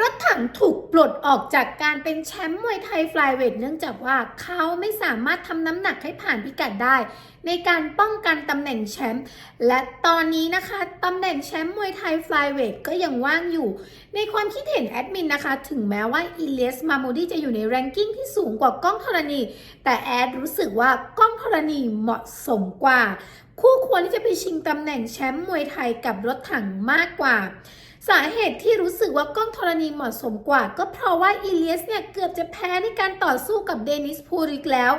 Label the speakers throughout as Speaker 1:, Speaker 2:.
Speaker 1: รถถังถูกปลดออกจากการเป็นแชมป์มวยไทยฟลายเวทเนื่องจากว่าเขาไม่สามารถทำน้ำหนักให้ผ่านพิกัดได้ ในการป้องกันตำแหน่งแชมป์และตอนนี้นะคะตำแหน่งแชมป์มวยไทยฟลายเวทก็ยังว่างอยู่ ในความคิดเห็นแอดมินนะคะ ถึงแม้ว่าอีเลสมาโมดีจะอยู่ในแรงกิ้งที่สูงกว่าก้องธรณี แต่แอดรู้สึกว่าก้องธรณีเหมาะสมกว่า คู่ควรที่จะไปชิงตำแหน่งแชมป์มวยไทยกับรถถังมากกว่า สาเหตุที่รู้สึกว่ากล้องธรณีเหมาะสมกว่า ก็เพราะว่าอีเลียสเนี่ยเกือบจะแพ้ในการต่อสู้กับเดนิสพูริกแล้ว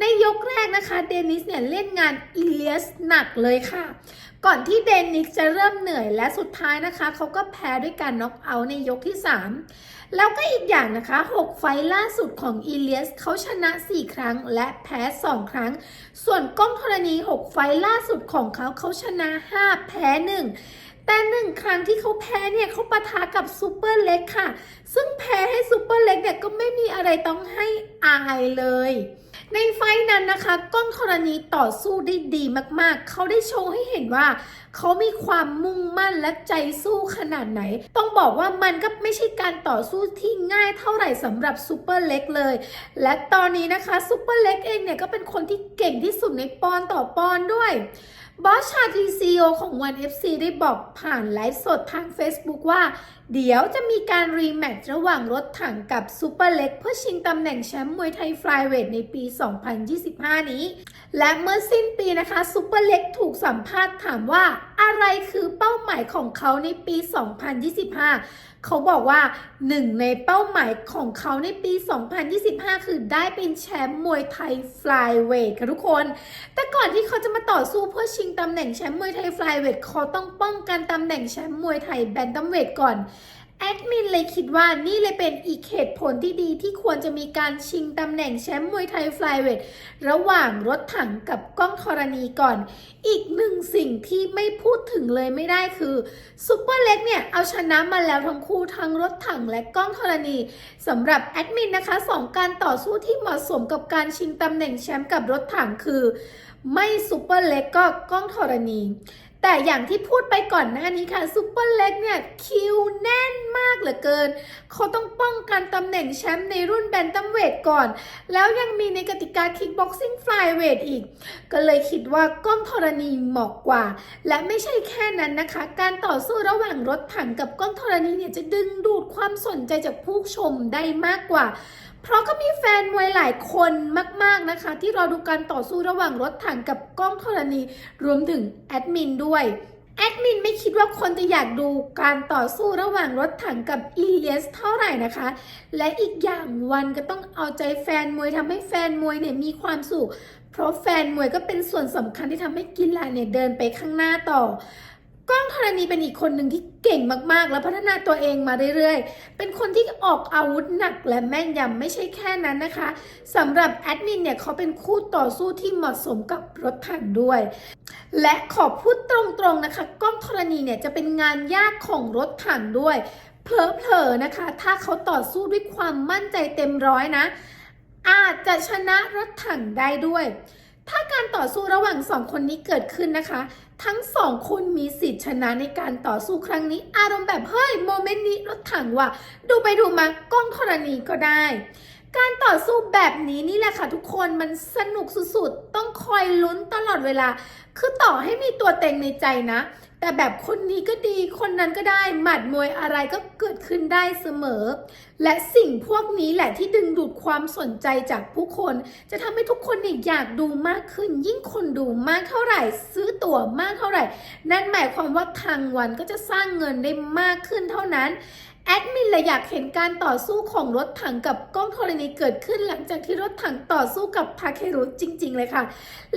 Speaker 1: ในยกแรกนะคะเดนิสเนี่ยเล่นงานอีเลียสหนักเลยค่ะ ก่อนที่เดนิสจะเริ่มเหนื่อยและสุดท้ายนะคะเขาก็แพ้ด้วยการน็อกเอาท์ในยกที่ 3 แล้วก็อีกอย่างนะคะ 6 ไฟล์ล่าสุดของอีเลียสเขาชนะ 4 ครั้งและแพ้ 2 ครั้ง ส่วนก้องธรณี 6 ไฟล์ล่าสุดของเขาเขาชนะ 5 แพ้ 1 แต่หนึ่งครั้งที่เขาแพ้เนี่ยเขาปะทะกับซูเปอร์เล็กค่ะ ซึ่งแพ้ให้ซูเปอร์เล็กเนี่ยก็ไม่มีอะไรต้องให้อายเลย ในไฟนั้นนะคะ ก้องธรณีต่อสู้ได้ดีมากๆ เขาได้โชว์ให้เห็นว่า เขามีความมุ่งมั่นและใจสู้ขนาดไหน ต้องบอกว่ามันก็ไม่ใช่การต่อสู้ที่ง่ายเท่าไหร่สำหรับซูเปอร์เล็กเลย และตอนนี้นะคะซูเปอร์เล็กเองเนี่ยก็เป็นคนที่เก่งที่สุดในปอนด์ต่อปอนด์ด้วยบอสชาทีซีโอของ 1FC ได้บอกผ่านไลฟ์สดทาง Facebook ว่า เดี๋ยวจะมีการรีแมตช์ระหว่างรถถังกับซูเปอร์เล็กเพื่อชิงตำแหน่งแชมป์มวยไทยฟลายเวทในปี 2025 นี้ และเมื่อสิ้นปีนะคะซูเปอร์เล็กถูกสัมภาษณ์ถามว่า อะไรคือเป้าหมายของเขาในปี 2025 เขาบอกว่าหนึ่งในเป้าหมายของเขาในปี 2025 คือได้เป็นแชมป์มวยไทยฟลายเวทค่ะทุกคน แต่ก่อนที่เขาจะมาต่อสู้เพื่อชิงตำแหน่งแชมป์มวยไทยฟลายเวทเขาต้องป้องกันตำแหน่งแชมป์มวยไทยแบนตัมเวทก่อน แอดมินเลยคิดว่านี่เลยเป็นอีกเหตุผลที่ดีที่ควรจะมีการชิงตำแหน่งแชมป์มวยไทยฟลายเวทระหว่างรถถังกับก้องธรณีก่อน อีกหนึ่งสิ่งที่ไม่พูดถึงเลยไม่ได้คือซูเปอร์เล็กเนี่ยเอาชนะมาแล้วทั้งคู่ทั้งรถถังและก้องธรณีสำหรับแอดมินนะคะสองการต่อสู้ที่เหมาะสมกับการชิงตำแหน่งแชมป์กับรถถังคือ ไม่ซูเปอร์เล็กก็ก้องธรณี แต่อย่างที่พูดไปก่อนหน้านี้ค่ะซูเปอร์เล็กเนี่ยคิวแน่นมากเหลือเกิน เขาต้องป้องกันตำแหน่งแชมป์ในรุ่นแบนตัมเวทก่อน แล้วยังมีในกติกาคิกบ็อกซิ่งฟลายเวทอีก ก็เลยคิดว่าก้องธรณีเหมาะกว่า และไม่ใช่แค่นั้นนะคะ การต่อสู้ระหว่างรถถังกับก้องธรณีเนี่ยจะดึงดูดความสนใจจากผู้ชมได้มากกว่าเพราะก็มีแฟนมวยหลายคนมาก ๆนะคะ ที่รอดูการต่อสู้ระหว่างรถถังกับกล้องธรณี รวมถึงแอดมินด้วยแอดมินไม่คิดว่าคนจะอยากดูการต่อสู้ระหว่างรถถังกับอีเลียสเท่าไหร่นะคะ และอีกอย่างวันก็ต้องเอาใจแฟนมวยทำให้แฟนมวยเนี่ยมีความสุข เพราะแฟนมวยก็เป็นส่วนสำคัญที่ทำให้กีฬาเนี่ยเดินไปข้างหน้าต่อ ก้องธรณีเป็นอีกคนหนึ่งที่เก่งมากๆ และพัฒนาตัวเองมาเรื่อยๆ เป็นคนที่ออกอาวุธหนักและแม่นยำไม่ใช่แค่นั้นนะคะสำหรับแอดมินเนี่ยเขาเป็นคู่ต่อสู้ที่เหมาะสมกับรถถังด้วย และขอพูดตรงๆนะคะ ก้องธรณีเนี่ยจะเป็นงานยากของรถถังด้วยเผลอๆนะคะ ถ้าเขาต่อสู้ด้วยความมั่นใจเต็มร้อยนะ อาจจะชนะรถถังได้ด้วย ถ้าการต่อสู้ระหว่างสองคนนี้เกิดขึ้นนะคะ ทั้งสองคนมีสิทธิ์ชนะในการต่อสู้ครั้งนี้ อารมณ์แบบเฮ้ยโมเมนต์นี้รถถังว่ะดูไปดูมากล้องธรณีก็ได้ การต่อสู้แบบนี้นี่แหละค่ะทุกคนมันสนุกสุดๆ ต้องคอยลุ้นตลอดเวลา คือต่อให้มีตัวเต็งในใจนะ แต่แบบคนนี้ก็ดีคนนั้นก็ได้ หมัดมวยอะไรก็เกิดขึ้นได้เสมอ และสิ่งพวกนี้แหละที่ดึงดูดความสนใจจากผู้คน จะทำให้ทุกคนเนี่ยอยากดูมากขึ้น ยิ่งคนดูมากเท่าไหร่ ซื้อตั๋วมากเท่าไหร่ นั่นหมายความว่าทางวันก็จะสร้างเงินได้มากขึ้นเท่านั้น แอดมินเลยอยากเห็นการต่อสู้ของรถถังกับกล้องธรณีเกิดขึ้นหลังจากที่รถถังต่อสู้กับทาเครุจริง ๆ เลยค่ะ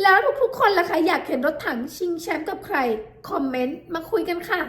Speaker 1: แล้วทุกๆคนล่ะคะอยากเห็นรถถังชิงแชมป์กับใคร คอมเมนต์มาคุยกันค่ะ